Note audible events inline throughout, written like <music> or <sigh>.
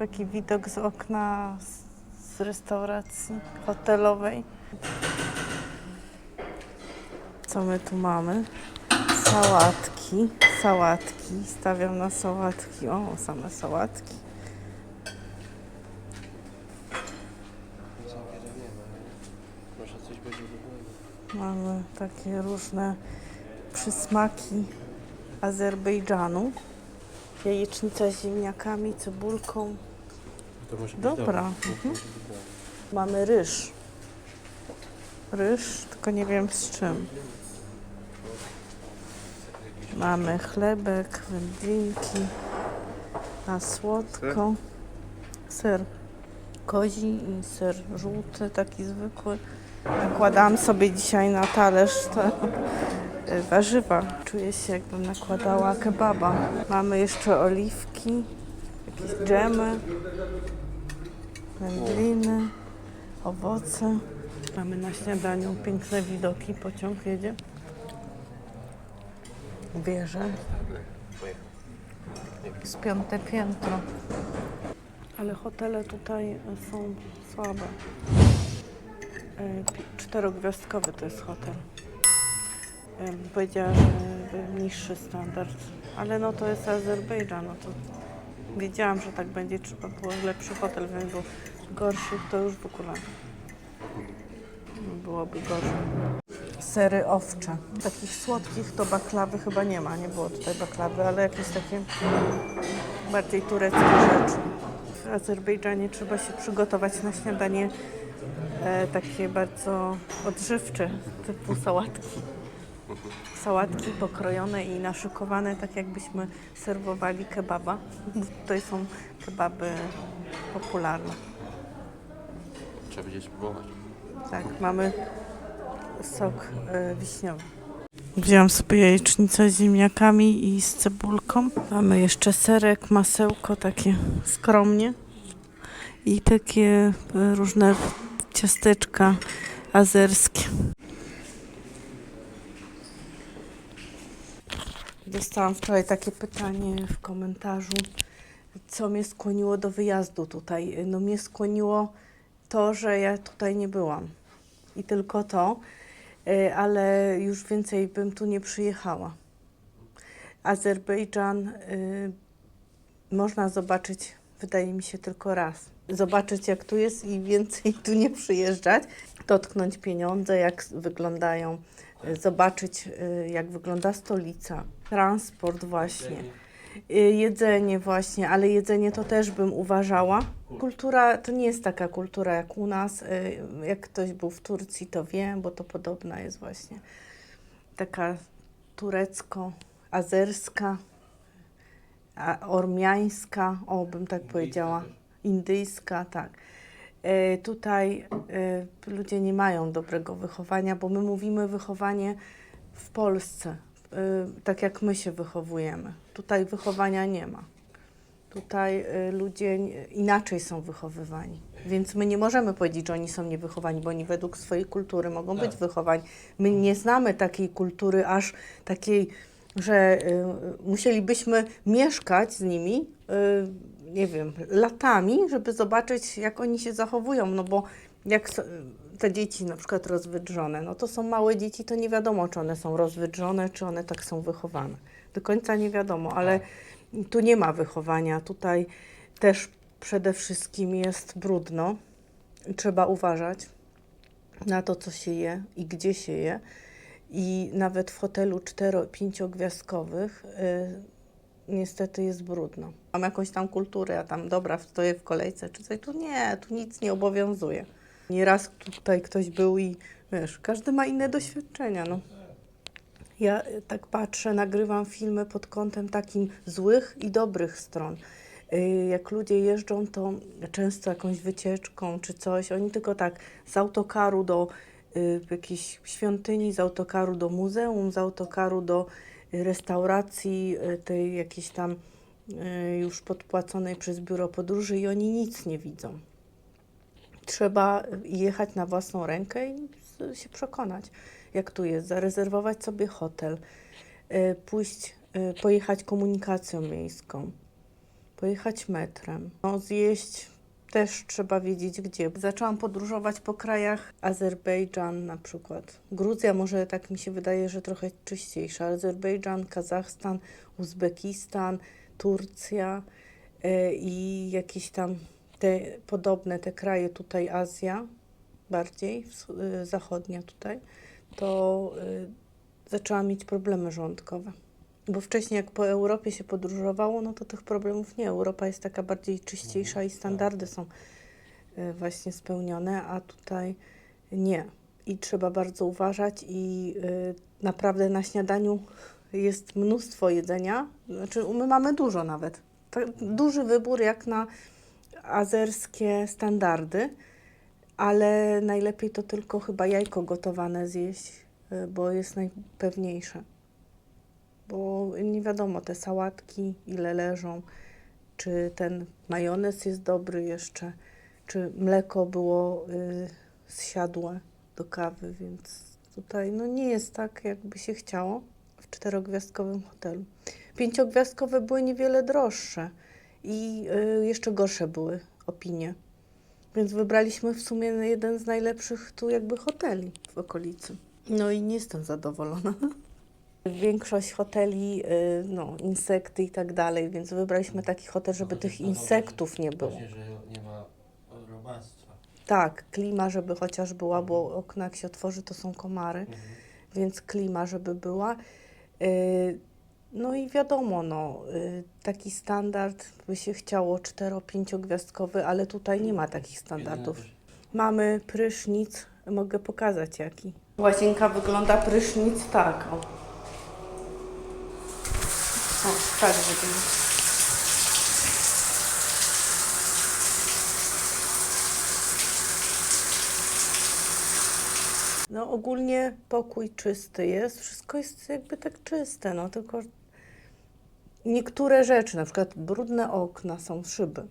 Taki widok z okna z, restauracji hotelowej. Co my tu mamy? Sałatki, sałatki. Stawiam na sałatki. O, same sałatki. Może coś będzie dobrego. Mamy takie różne przysmaki Azerbejdżanu. Jajecznica z ziemniakami, cebulką. To może być Dobra. dobre. Mhm. Mamy ryż. Ryż, tylko nie wiem z czym. Mamy chlebek, wędlinki, na słodko. Ser kozi i ser żółty, taki zwykły. Nakładałam sobie dzisiaj na talerz te y, warzywa. Czuję się jakbym nakładała kebaba. Mamy jeszcze oliwki, jakieś dżemy, wędliny, owoce. Mamy na śniadaniu piękne widoki, pociąg jedzie. Wieże. Z piąte piętro. Ale hotele tutaj są słabe. E, Czterogwiazdkowy to jest hotel. Ja bym powiedziała, że by niższy standard. Ale no to jest Azerbejdżan, no to wiedziałam, że tak będzie. Trzeba było lepszy hotel, więc był gorszych to już w ogóle byłoby gorzej. Sery owcze. Takich słodkich to baklawy chyba nie ma. Nie było tutaj baklawy, ale jakieś takie bardziej tureckie rzeczy. W Azerbejdżanie trzeba się przygotować na śniadanie e, takie bardzo odżywcze, typu sałatki. Sałatki pokrojone i naszykowane, tak jakbyśmy serwowali kebaba. Tutaj są kebaby popularne. Trzeba będzie spróbować. Tak, mamy sok e, wiśniowy. Wziąłam sobie jajecznicę z ziemniakami i z cebulką. Mamy jeszcze serek, masełko, takie skromnie. I takie e, różne ciasteczka azerskie. Dostałam wczoraj takie pytanie w komentarzu, co mnie skłoniło do wyjazdu tutaj. No mnie skłoniło to, że ja tutaj nie byłam. I tylko to, y, ale już więcej bym tu nie przyjechała. Azerbejdżan y, można zobaczyć, wydaje mi się, tylko raz. Zobaczyć, jak tu jest i więcej tu nie przyjeżdżać. Dotknąć pieniądze, jak wyglądają, y, zobaczyć, jak wygląda stolica, transport właśnie. Y, Jedzenie właśnie, ale jedzenie to też bym uważała. Kultura to nie jest taka kultura jak u nas. Y, Jak ktoś był w Turcji, to wie, bo to podobna jest właśnie. Taka turecko-azerska, ormiańska, o bym tak powiedziała, indyjska, tak. Y, Tutaj ludzie nie mają dobrego wychowania, bo my mówimy wychowanie w Polsce, tak jak my się wychowujemy. Tutaj wychowania nie ma. Tutaj y, ludzie inaczej są wychowywani. Więc my nie możemy powiedzieć, że oni są niewychowani, bo oni według swojej kultury mogą być wychowani. My nie znamy takiej kultury aż takiej, że y, musielibyśmy mieszkać z nimi, y, nie wiem, latami, żeby zobaczyć, jak oni się zachowują. No bo jak te dzieci na przykład rozwydrzone, no to są małe dzieci, to nie wiadomo, czy one są rozwydrzone, czy one tak są wychowane. Do końca nie wiadomo, ale tu nie ma wychowania. Tutaj też przede wszystkim jest brudno. Trzeba uważać na to, co się je i gdzie się je. I nawet w hotelu 4-5 y, niestety jest brudno. Mam jakąś tam kulturę, a tam dobra, stoję w kolejce czy coś. Tu nie, tu nic nie obowiązuje. Nieraz tutaj ktoś był i wiesz, każdy ma inne doświadczenia. No. Ja y, tak patrzę, nagrywam filmy pod kątem takim złych i dobrych stron. Y, Jak ludzie jeżdżą, to często jakąś wycieczką czy coś, oni tylko tak z autokaru do y, jakiejś świątyni, z autokaru do muzeum, z autokaru do restauracji tej jakiejś tam już podpłaconej przez biuro podróży i oni nic nie widzą. Trzeba jechać na własną rękę i się przekonać, jak tu jest, zarezerwować sobie hotel, y, pójść, y, pojechać komunikacją miejską, pojechać metrem, no, zjeść też trzeba wiedzieć gdzie. Zaczęłam podróżować po krajach Azerbejdżan na przykład. Gruzja może tak mi się wydaje, że trochę czyściejsza. Azerbejdżan, Kazachstan, Uzbekistan, Turcja e, i jakieś tam te podobne te kraje tutaj Azja bardziej y, zachodnia tutaj, to y, zaczęłam mieć problemy żołądkowe. Bo wcześniej jak po Europie się podróżowało, no to tych problemów nie. Europa jest taka bardziej czyściejsza i standardy są y, właśnie spełnione, a tutaj nie. I trzeba bardzo uważać i y, naprawdę na śniadaniu jest mnóstwo jedzenia. Znaczy my mamy dużo nawet. Tak, duży wybór jak na azerskie standardy, ale najlepiej to tylko chyba jajko gotowane zjeść, y, bo jest najpewniejsze. Bo nie wiadomo, te sałatki ile leżą, czy ten majonez jest dobry jeszcze, czy mleko było y, zsiadłe do kawy, więc tutaj no nie jest tak, jakby się chciało w czterogwiazdkowym hotelu. Pięciogwiazdkowe były niewiele droższe i y, jeszcze gorsze były opinie. Więc wybraliśmy w sumie jeden z najlepszych tu jakby hoteli w okolicy. No i nie jestem zadowolona. <laughs> Większość hoteli, y, no, insekty i tak dalej, więc wybraliśmy taki hotel, żeby No, tych insektów nie było. Właśnie, że nie ma robactwa. Tak, klima, żeby chociaż była, bo okna jak się otworzy, to są komary, Mhm. więc klima, żeby była. No i wiadomo, no, y, taki standard by się chciało cztero-pięciogwiazdkowy, ale tutaj nie ma takich standardów. Mamy prysznic, mogę pokazać jaki. Łazienka wygląda prysznic tak, o. O, tak wygląda. No ogólnie pokój czysty jest, wszystko jest jakby tak czyste, no tylko niektóre rzeczy, na przykład brudne okna są szyby,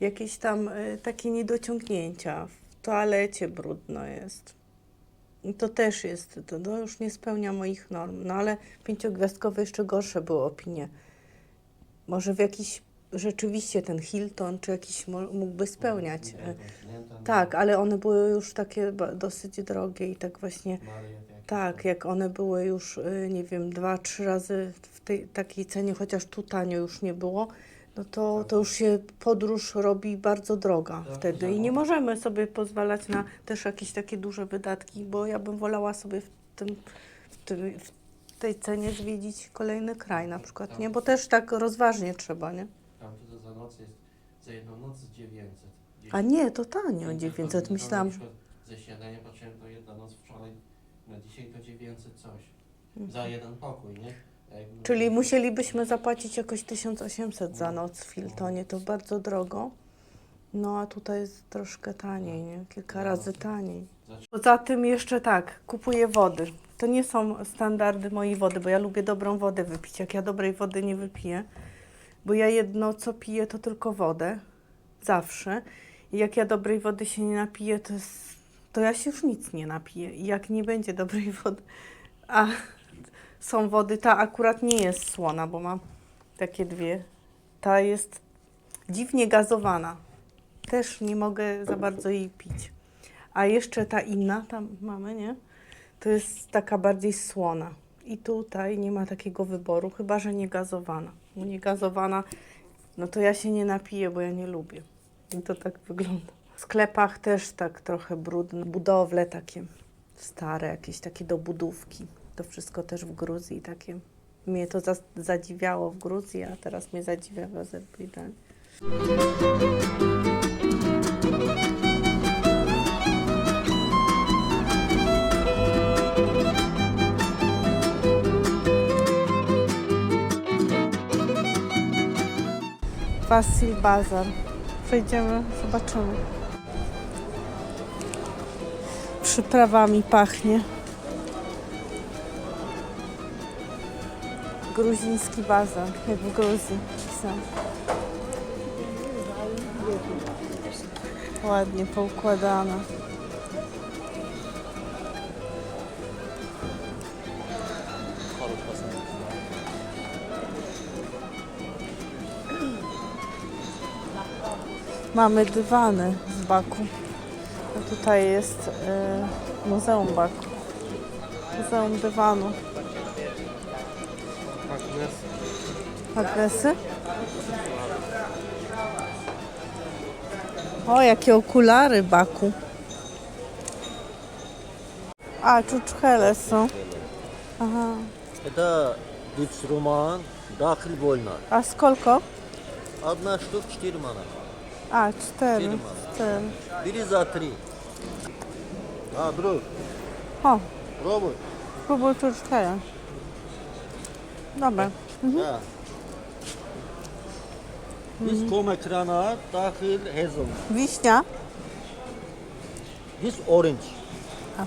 jakieś tam y, takie niedociągnięcia, w toalecie brudno jest. I to też jest, to, to już nie spełnia moich norm, no ale pięciogwiazdkowe jeszcze gorsze były opinie. Może w jakiś, rzeczywiście ten Hilton czy jakiś mógłby spełniać. Interkontynental, Tak, ale one były już takie dosyć drogie i tak właśnie tak, jak one były już, y, nie wiem, dwa, trzy razy w tej takiej cenie, chociaż tu tanio już nie było, no to, to już się podróż robi bardzo droga Tak, wtedy i tak. nie możemy sobie pozwalać na też jakieś takie duże wydatki, bo ja bym wolała sobie w tym, w tym w tej cenie zwiedzić kolejny kraj na przykład, nie? Bo też tak rozważnie trzeba, nie? Tam to za noc jest, za jedną noc 900. A nie, to tanio, Interkontynental 900, myślałam, Ze śniadania patrzyłem, to jedna noc wczoraj, na dzisiaj to 900 coś. Za jeden pokój, nie? A jak- Mhm. Czyli musielibyśmy zapłacić jakoś 1800 za No. noc w Hiltonie, to bardzo drogo. No a tutaj jest troszkę taniej, nie? Kilka No. razy taniej. Poza tym jeszcze tak, kupuję wody. To nie są standardy mojej wody, bo ja lubię dobrą wodę wypić. Jak ja dobrej wody nie wypiję, bo ja jedno co piję to tylko wodę. Zawsze. I jak ja dobrej wody się nie napiję, to, jest, to ja się już nic nie napiję. Jak nie będzie dobrej <laughs> wody, a są wody, ta akurat nie jest słona, bo mam takie dwie. Ta jest dziwnie gazowana. Też nie mogę za bardzo jej pić. A jeszcze ta inna, tam mamy, nie? To jest taka bardziej słona. I tutaj nie ma takiego wyboru, chyba że nie gazowana. Nie gazowana, no to ja się nie napiję, bo ja nie lubię. I to tak wygląda. W sklepach też tak trochę brudne. Budowle takie stare, jakieś takie dobudówki. To wszystko też w Gruzji takie. Mnie to za, zadziwiało w Gruzji, a teraz mnie zadziwia w Azerbejdżanie. Wasil Bazar. Przejdziemy, zobaczymy. Przyprawami pachnie. Gruziński bazar, jak w Gruzji. Ładnie poukładane. Mamy dywany z Baku. A tutaj jest e, Muzeum Baku. Muzeum dywanu. Magnesy? O, jakie okulary Baku. A, czuczhele są. Aha. Это Дучруман, Дахил Вольна. A skolko? Одна штука 4 мана. A, cztery. Cztery Cztery. Бери за 3. А, друг, O, пробуй. spróbuj czuczhele. Dobra. Да. This кома крана, Дахил Хезл. Wiśnia? This orange.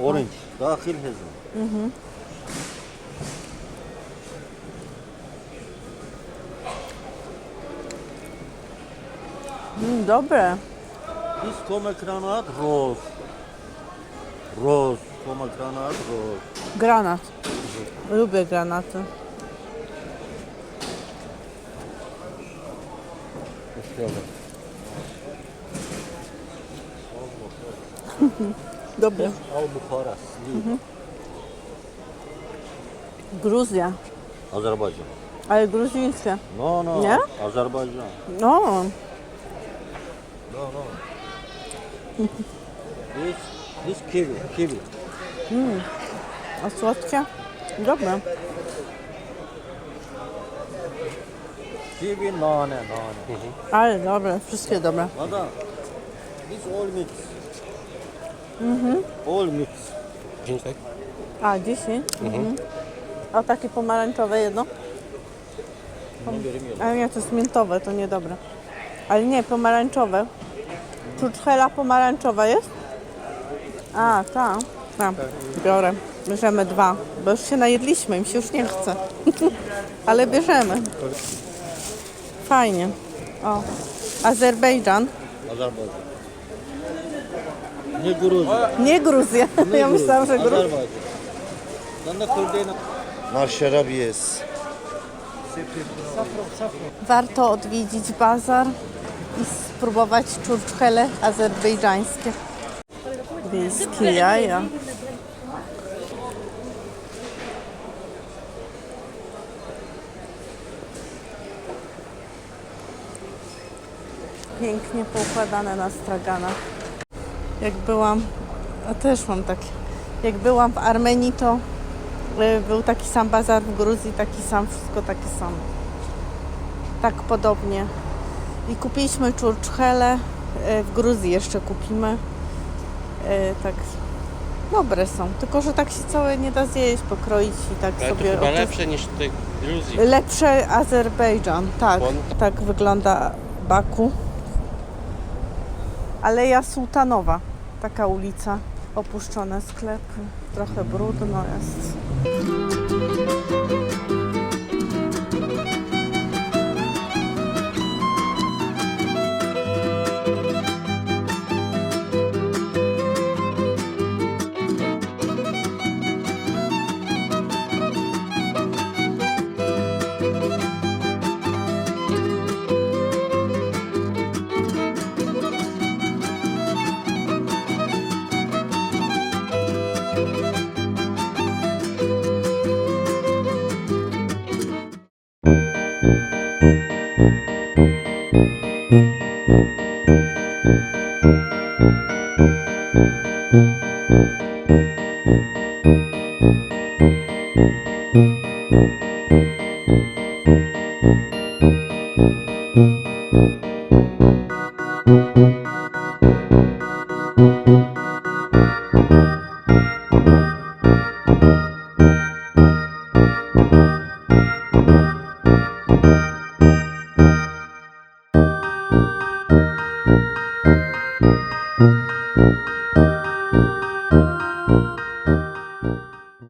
Orange. Дахил Хезл. Mm, dobre. This кома крана, rose. Роз. Кома гранат, роз. гранат Lubię granaty. Ще один. Добре. Албухара, слів. Gruzja. Азербайджан. Ale gruzińskie. No, no. Nie? Азербайджан. No. No, no. This this kiwi, kiwi. a słodkie? Dobre. Kiwi, nane, nane. Ale dobre, wszystkie dobre. Madam, this all mix. All mix. Dzień tak? A, 10? Mhm. A takie pomarańczowe jedno? Ale nie, to jest miętowe, to niedobre. Ale nie, pomarańczowe. Czuczhela pomarańczowa jest? A, ta. A, biorę. Bierzemy dwa, bo już się najedliśmy, im się już nie chce. <laughs> Ale bierzemy. Fajnie. O, Azerbejdżan. Azerbaycan. Ne Gruzya. Nie Gruzja. Ja myślałam, że Gruzja. Sen de Kurdeyna. Nar şarap yes. Warto odwiedzić bazar i spróbować czurczchele azerbejdżańskie. Wiejskie jaja. Pięknie poukładane na straganach. Jak byłam, a też mam takie, jak byłam w Armenii, to y, był taki sam bazar w Gruzji, taki sam, wszystko takie samo tak podobnie. I kupiliśmy czurczchele, e, w Gruzji jeszcze kupimy. E, Tak dobre są, tylko że tak się całe nie da zjeść, pokroić i tak Ale to sobie chyba oczy- lepsze niż tej Gruzji. Lepsze Azerbejdżan, tak. Tak wygląda Baku. Aleja Sułtanowa, taka ulica, opuszczone sklepy, trochę brudno jest. Thank you.